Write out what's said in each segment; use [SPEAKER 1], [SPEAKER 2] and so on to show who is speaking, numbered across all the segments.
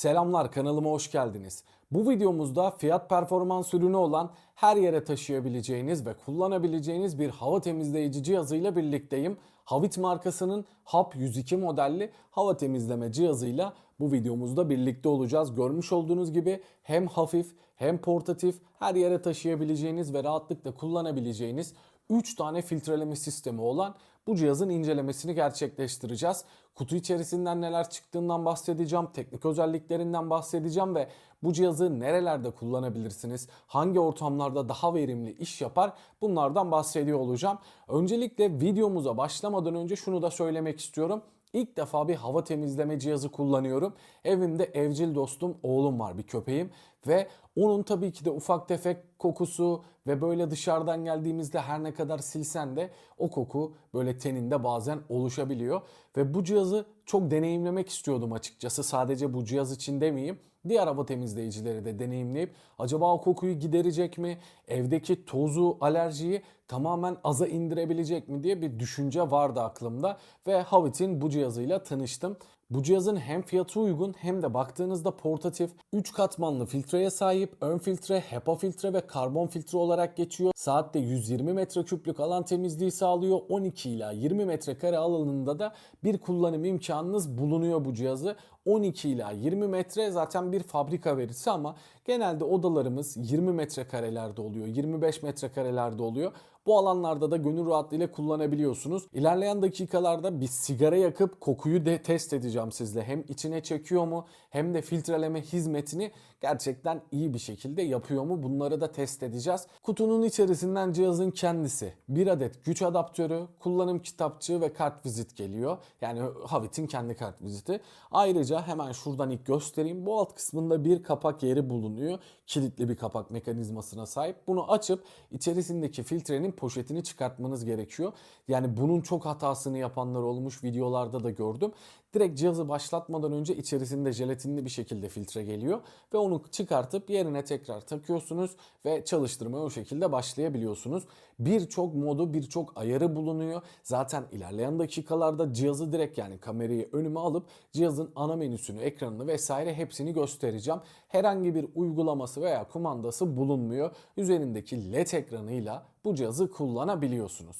[SPEAKER 1] Selamlar kanalıma hoş geldiniz. Bu videomuzda fiyat performans ürünü olan her yere taşıyabileceğiniz ve kullanabileceğiniz bir hava temizleyici cihazıyla birlikteyim. Havit markasının HAP 102 modelli hava temizleme cihazıyla bu videomuzda birlikte olacağız. Görmüş olduğunuz gibi hem hafif hem portatif her yere taşıyabileceğiniz ve rahatlıkla kullanabileceğiniz 3 tane filtreleme sistemi olan bu cihazın incelemesini gerçekleştireceğiz. Kutu içerisinden neler çıktığından bahsedeceğim, teknik özelliklerinden bahsedeceğim ve bu cihazı nerelerde kullanabilirsiniz, hangi ortamlarda daha verimli iş yapar bunlardan bahsediyor olacağım. Öncelikle videomuza başlamadan önce şunu da söylemek istiyorum. İlk defa bir hava temizleme cihazı kullanıyorum. Evimde evcil dostum oğlum var bir köpeğim ve onun tabii ki de ufak tefek kokusu ve böyle dışarıdan geldiğimizde her ne kadar silsen de o koku böyle teninde bazen oluşabiliyor. Ve bu cihazı çok deneyimlemek istiyordum açıkçası. Sadece bu cihaz için demeyeyim. Diğer hava temizleyicileri de deneyimleyip acaba o kokuyu giderecek mi? Evdeki tozu, alerjiyi tamamen aza indirebilecek mi diye bir düşünce vardı aklımda ve Havit'in bu cihazıyla tanıştım. Bu cihazın hem fiyatı uygun hem de baktığınızda portatif 3 katmanlı filtreye sahip. Ön filtre, HEPA filtre ve karbon filtre olarak geçiyor. Saatte 120 metreküplük alan temizliği sağlıyor. 12 ila 20 metrekare alanında da bir kullanım imkanınız bulunuyor bu cihazı. 12 ila 20 metre zaten bir fabrika verisi ama genelde odalarımız 20 metrekarelerde oluyor, 25 metrekarelerde oluyor. Bu alanlarda da gönül rahatlığıyla kullanabiliyorsunuz. İlerleyen dakikalarda bir sigara yakıp kokuyu de test edeceğim sizle. Hem içine çekiyor mu hem de filtreleme hizmetini gerçekten iyi bir şekilde yapıyor mu bunları da test edeceğiz. Kutunun içerisinden cihazın kendisi, bir adet güç adaptörü, kullanım kitapçığı ve kart vizit geliyor. Yani Havit'in kendi kart viziti. Ayrıca hemen şuradan ilk göstereyim. Bu alt kısmında bir kapak yeri bulunuyor. Kilitli bir kapak mekanizmasına sahip. Bunu açıp içerisindeki filtrenin poşetini çıkartmanız gerekiyor. Yani bunun çok hatasını yapanlar olmuş videolarda da gördüm. Direkt cihazı başlatmadan önce içerisinde jelatinli bir şekilde filtre geliyor ve onu çıkartıp yerine tekrar takıyorsunuz ve çalıştırmaya o şekilde başlayabiliyorsunuz. Birçok modu, birçok ayarı bulunuyor. Zaten ilerleyen dakikalarda cihazı direkt yani kamerayı önüme alıp cihazın ana menüsünü, ekranını vesaire hepsini göstereceğim. Herhangi bir uygulaması veya kumandası bulunmuyor. Üzerindeki LED ekranıyla bu cihazı kullanabiliyorsunuz.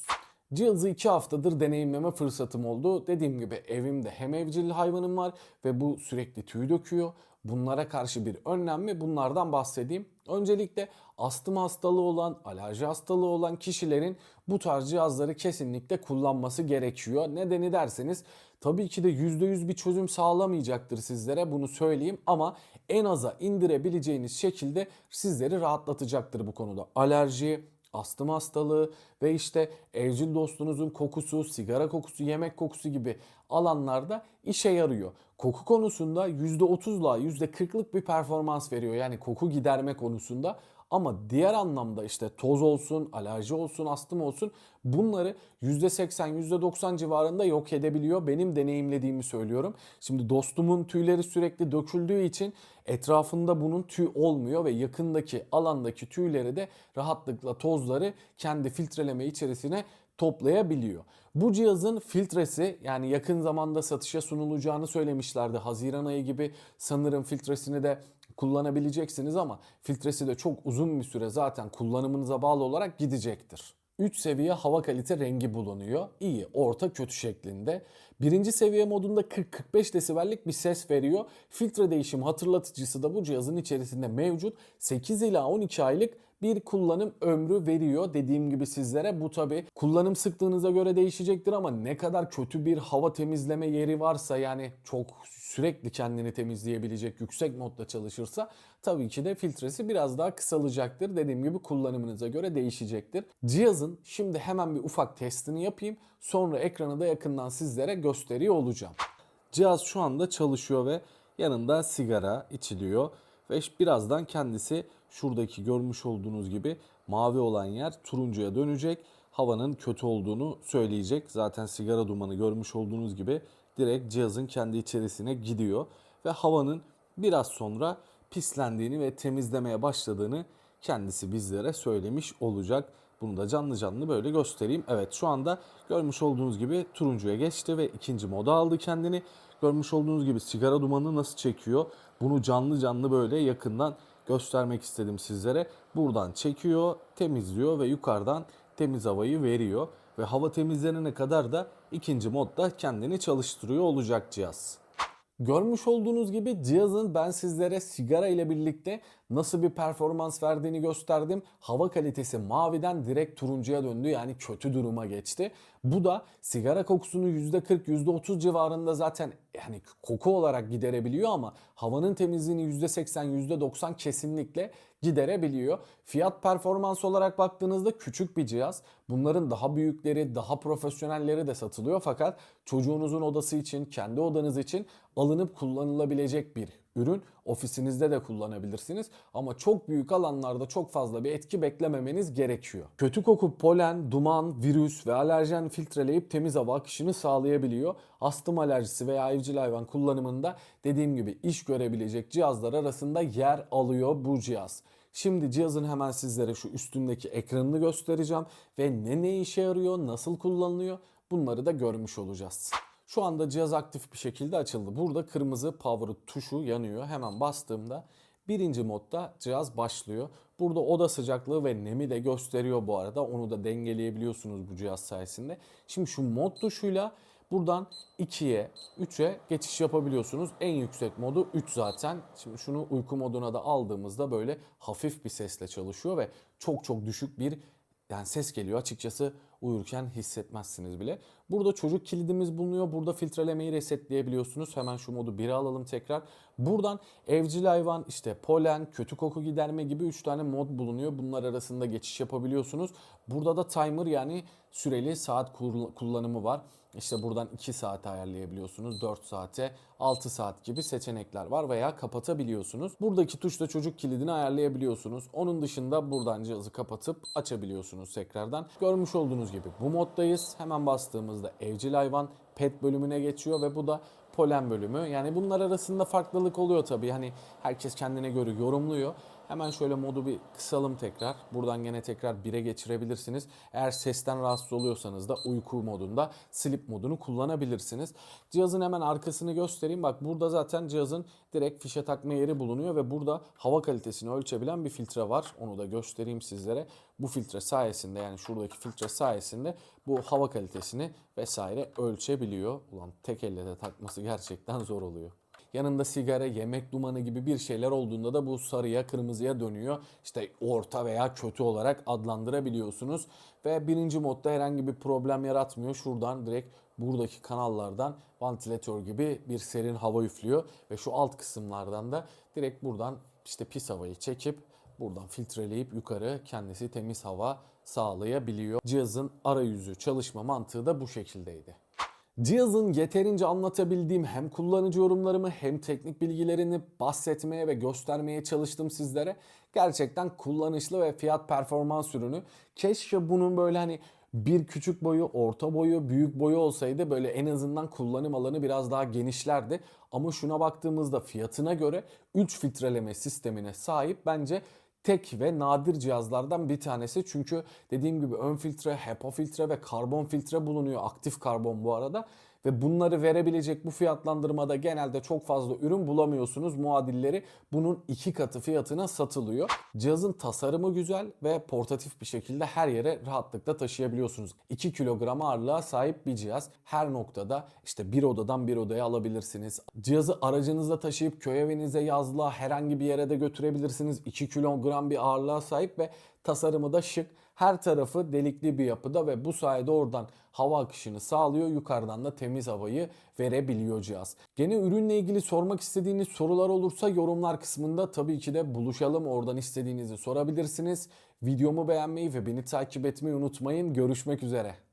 [SPEAKER 1] Cihazı 2 haftadır deneyimleme fırsatım oldu. Dediğim gibi evimde hem evcil hayvanım var ve bu sürekli tüy döküyor. Bunlara karşı bir önlem mi? Bunlardan bahsedeyim. Öncelikle astım hastalığı olan, alerji hastalığı olan kişilerin bu tarz cihazları kesinlikle kullanması gerekiyor. Nedeni derseniz tabii ki de %100 bir çözüm sağlamayacaktır sizlere bunu söyleyeyim ama en aza indirebileceğiniz şekilde sizleri rahatlatacaktır bu konuda. Alerji, astım hastalığı ve işte evcil dostunuzun kokusu, sigara kokusu, yemek kokusu gibi alanlarda işe yarıyor. Koku konusunda %30'la %40'lık bir performans veriyor. Yani koku giderme konusunda ama diğer anlamda işte toz olsun, alerji olsun, astım olsun bunları %80, %90 civarında yok edebiliyor. Benim deneyimlediğimi söylüyorum. Şimdi dostumun tüyleri sürekli döküldüğü için etrafında bunun tüy olmuyor ve yakındaki alandaki tüyleri de rahatlıkla tozları kendi filtreleme içerisine toplayabiliyor. Bu cihazın filtresi yani yakın zamanda satışa sunulacağını söylemişlerdi. Haziran ayı gibi sanırım filtresini de kullanabileceksiniz ama filtresi de çok uzun bir süre zaten kullanımınıza bağlı olarak gidecektir. 3 seviye hava kalite rengi bulunuyor. İyi, orta, kötü şeklinde. Birinci seviye modunda 40-45 desibellik bir ses veriyor. Filtre değişim hatırlatıcısı da bu cihazın içerisinde mevcut. 8 ila 12 aylık bir kullanım ömrü veriyor. Dediğim gibi sizlere bu tabi kullanım sıklığınıza göre değişecektir ama ne kadar kötü bir hava temizleme yeri varsa yani çok sürekli kendini temizleyebilecek yüksek modda çalışırsa tabii ki de filtresi biraz daha kısalacaktır. Dediğim gibi kullanımınıza göre değişecektir. Cihazın şimdi hemen bir ufak testini yapayım. Sonra ekranı da yakından sizlere gösteriyor olacağım. Cihaz şu anda çalışıyor ve yanında sigara içiliyor ve birazdan kendisi şuradaki görmüş olduğunuz gibi mavi olan yer turuncuya dönecek. Havanın kötü olduğunu söyleyecek. Zaten sigara dumanı görmüş olduğunuz gibi direkt cihazın kendi içerisine gidiyor ve havanın biraz sonra pislendiğini ve temizlemeye başladığını kendisi bizlere söylemiş olacak. Bunu da canlı canlı böyle göstereyim. Evet şu anda görmüş olduğunuz gibi turuncuya geçti ve ikinci moda aldı kendini. Görmüş olduğunuz gibi sigara dumanı nasıl çekiyor? Bunu canlı canlı böyle yakından göstermek istedim sizlere. Buradan çekiyor, temizliyor ve yukarıdan temiz havayı veriyor. Ve hava temizlenene kadar da ikinci modda kendini çalıştırıyor olacak cihaz. Görmüş olduğunuz gibi cihazın ben sizlere sigara ile birlikte nasıl bir performans verdiğini gösterdim. Hava kalitesi maviden direkt turuncuya döndü yani kötü duruma geçti. Bu da sigara kokusunu %40 %30 civarında zaten yani koku olarak giderebiliyor ama havanın temizliğini %80 %90 kesinlikle giderebiliyor. Fiyat performans olarak baktığınızda küçük bir cihaz. Bunların daha büyükleri, daha profesyonelleri de satılıyor fakat çocuğunuzun odası için, kendi odanız için alınıp kullanılabilecek bir ürün. Ofisinizde de kullanabilirsiniz ama çok büyük alanlarda çok fazla bir etki beklememeniz gerekiyor. Kötü koku, polen, duman, virüs ve alerjen filtreleyip temiz hava akışını sağlayabiliyor. Astım alerjisi veya evcil hayvan kullanımında dediğim gibi iş görebilecek cihazlar arasında yer alıyor bu cihaz. Şimdi cihazın hemen sizlere şu üstündeki ekranını göstereceğim ve ne ne işe yarıyor, nasıl kullanılıyor bunları da görmüş olacağız. Şu anda cihaz aktif bir şekilde açıldı. Burada kırmızı power tuşu yanıyor. Hemen bastığımda birinci modda cihaz başlıyor. Burada oda sıcaklığı ve nemi de gösteriyor bu arada. Onu da dengeleyebiliyorsunuz bu cihaz sayesinde. Şimdi şu mod tuşuyla buradan 2'ye, 3'e geçiş yapabiliyorsunuz. En yüksek modu 3 zaten. Şimdi şunu uyku moduna da aldığımızda böyle hafif bir sesle çalışıyor ve çok çok düşük bir yani ses geliyor açıkçası uyurken hissetmezsiniz bile. Burada çocuk kilidimiz bulunuyor. Burada filtrelemeyi resetleyebiliyorsunuz. Hemen şu modu 1'e alalım tekrar. Buradan evcil hayvan, işte polen, kötü koku giderme gibi 3 tane mod bulunuyor. Bunlar arasında geçiş yapabiliyorsunuz. Burada da timer yani süreli saat kullanımı var. İşte buradan 2 saate ayarlayabiliyorsunuz, 4 saate, 6 saat gibi seçenekler var veya kapatabiliyorsunuz. Buradaki tuşla çocuk kilidini ayarlayabiliyorsunuz. Onun dışında buradan cihazı kapatıp açabiliyorsunuz tekrardan. Görmüş olduğunuz gibi bu moddayız. Hemen bastığımızda evcil hayvan pet bölümüne geçiyor ve bu da polen bölümü. Yani bunlar arasında farklılık oluyor tabii. Hani herkes kendine göre yorumluyor. Hemen şöyle modu bir kısalım tekrar. Buradan gene tekrar 1'e geçirebilirsiniz. Eğer sesten rahatsız oluyorsanız da uyku modunda sleep modunu kullanabilirsiniz. Cihazın hemen arkasını göstereyim. Bak burada zaten cihazın direkt fişe takma yeri bulunuyor ve burada hava kalitesini ölçebilen bir filtre var. Onu da göstereyim sizlere. Bu filtre sayesinde yani şuradaki filtre sayesinde bu hava kalitesini vesaire ölçebiliyor. Ulan tek elle de takması gerçekten zor oluyor. Yanında sigara, yemek dumanı gibi bir şeyler olduğunda da bu sarıya, kırmızıya dönüyor. İşte orta veya kötü olarak adlandırabiliyorsunuz. Ve birinci modda herhangi bir problem yaratmıyor. Şuradan direkt buradaki kanallardan vantilatör gibi bir serin hava üflüyor. Ve şu alt kısımlardan da direkt buradan işte pis havayı çekip buradan filtreleyip yukarı kendisi temiz hava sağlayabiliyor. Cihazın arayüzü çalışma mantığı da bu şekildeydi. Cihazın yeterince anlatabildiğim hem kullanıcı yorumlarımı hem teknik bilgilerini bahsetmeye ve göstermeye çalıştım sizlere. Gerçekten kullanışlı ve fiyat performans ürünü. Keşke bunun böyle hani bir küçük boyu, orta boyu, büyük boyu olsaydı böyle en azından kullanım alanı biraz daha genişlerdi. Ama şuna baktığımızda fiyatına göre 3 filtreleme sistemine sahip bence tek ve nadir cihazlardan bir tanesi. Çünkü dediğim gibi ön filtre, HEPA filtre ve karbon filtre bulunuyor. Aktif karbon bu arada ve bunları verebilecek bu fiyatlandırmada genelde çok fazla ürün bulamıyorsunuz. Muadilleri bunun iki katı fiyatına satılıyor. Cihazın tasarımı güzel ve portatif bir şekilde her yere rahatlıkla taşıyabiliyorsunuz. 2 kilogram ağırlığa sahip bir cihaz. Her noktada işte bir odadan bir odaya alabilirsiniz. Cihazı aracınızda taşıyıp köy evinize yazlığa herhangi bir yere de götürebilirsiniz. 2 kilogram bir ağırlığa sahip ve tasarımı da şık. Her tarafı delikli bir yapıda ve bu sayede oradan hava akışını sağlıyor. Yukarıdan da temiz havayı verebiliyor cihaz. Gene ürünle ilgili sormak istediğiniz sorular olursa yorumlar kısmında tabii ki de buluşalım. Oradan istediğinizi sorabilirsiniz. Videomu beğenmeyi ve beni takip etmeyi unutmayın. Görüşmek üzere.